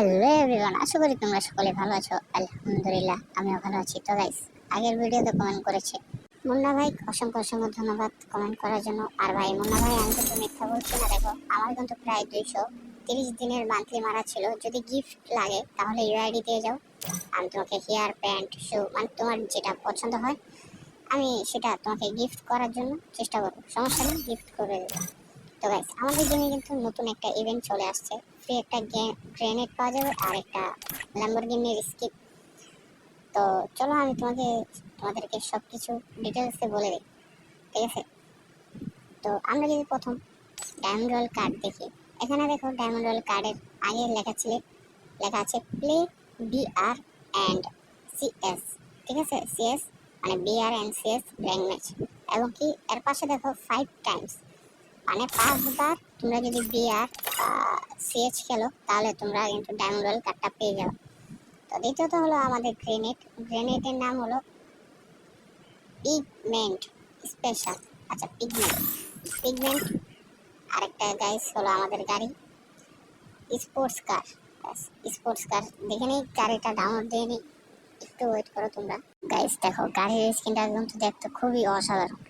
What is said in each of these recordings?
Hello everyone আশা করি তোমরা সকলে ভালো আছো। আলহামদুলিল্লাহ, আমিও ভালো আছি। তো গাইস আগের ভিডিওতে কমেন্ট করেছে। মুন্না ভাই, অসংখ্য অসংখ্য ধন্যবাদ কমেন্ট করার জন্য। আর ভাই, মুন্না ভাই, আমি কিন্তু মিথ্যা বলছি না, দেখো, আমার কিন্তু প্রায় দুইশো তিরিশ দিনের মান্থলি মারা ছিল। যদি গিফট লাগে, তাহলে ইউআইডি দিয়ে যাও। আমি তোমাকে হেয়ার প্যান্ট শু মানে তোমার যেটা পছন্দ হয়, আমি সেটা তোমাকে গিফট করার জন্য চেষ্টা করব। সমস্যা নেই গিফট করে দেবো। তো গাইস আমাদের জন্য কিন্তু নতুন একটা ইভেন্ট চলে আসছে। ফ্রি একটা গ্রেনেড পাওয়া যাবে আর একটা ল্যাম্বরগিনির স্কিপ তো চলো আমি তোমাকে, তোমাদেরকে সব কিছু ডিটেলসে বলে দিই, ঠিক আছে? তো আমরা যদি প্রথম ডায়মন্ড রয়্যাল কার্ড দেখি, এখানে দেখো ডায়মন্ড রয়্যাল কার্ডের আগে লেখা ছিল, লেখা আছে প্লে বিআর অ্যান্ড সিএস ঠিক আছে? সিএস মানে BR and CS blank match এবং কি, এর পাশে দেখো ফাইভ টাইমস মানে পাঁচবার তোমরা যদি বিআর সিএচ খেলো, তাহলে তোমরা কিন্তু ডায়মন্ড রয়্যাল কার্ডটা পেয়ে যাবে। তো দ্বিতীয়ত হলো আমাদের গ্রেনেড গ্রেনেডের নাম হলো পিগমেন্ট স্পেশাল আচ্ছা পিগমেন্ট পিগমেন্ট আরেকটা গাইস হলো আমাদের গাড়ি। স্পোর্টস কার স্পোর্টস কার দেখে নিই, গাড়িটা ডাউনলোড দিয়ে নিই। একটু ওয়েট করো তোমরা। গাইস দেখো, গাড়ির স্ক্রিনটা কিন্তু দেখতে খুবই অসাধারণ।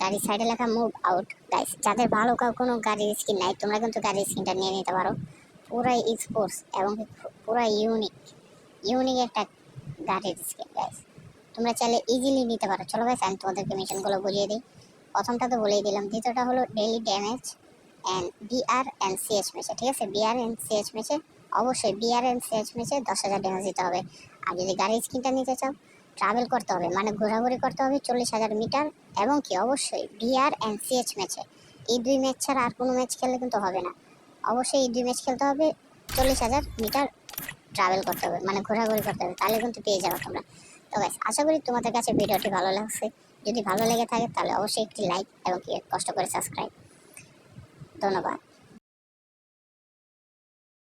গাড়ির সাইডে লেখা মুভ আউট গাইস যাদের ভালো কোনো গাড়ির স্কিন নাই, তোমরা কিন্তু গাড়ির স্কিনটা নিয়ে নিতে পারো। পুরাই স্পোর্টস এবং কি পুরা ইউনিক ইউনিক একটা গাড়ির স্কিন গাইস তোমরা চাইলে ইজিলি নিতে পারো। চলো গাইস আমি তোমাদেরকে মিশনগুলো বুঝিয়ে দিই। প্রথমটা তো বলেই দিলাম। দ্বিতীয়টা হলো daily damage and BR and CS ম্যাচে ঠিক আছে? বিআর অ্যান্ড সিএস ম্যাচে অবশ্যই বিআর অ্যান্ড সিএস ম্যাচে দশ হাজার ড্যামেজ দিতে হবে। আর যদি গাড়ির স্কিনটা নিতে চাও ট্রাভেল করতে হবে মানে ঘোরাঘুরি করতে হবে চল্লিশ হাজার মিটার এবং কি অবশ্যই বিআর অ্যান্ড সিএচ ম্যাচে এই দুই ম্যাচ ছাড়া আর কোনো ম্যাচ খেললে কিন্তু হবে না। অবশ্যই এই দুই ম্যাচ খেলতে হবে, চল্লিশ হাজার মিটার ট্রাভেল করতে হবে মানে ঘোরাঘুরি করতে হবে, তাহলে কিন্তু পেয়ে যাবে তোমরা। তো গাইস আশা করি তোমাদের কাছে ভিডিওটি ভালো লাগছে। যদি ভালো লেগে থাকে তাহলে অবশ্যই একটি লাইক এবং কষ্ট করে সাবস্ক্রাইব ধন্যবাদ।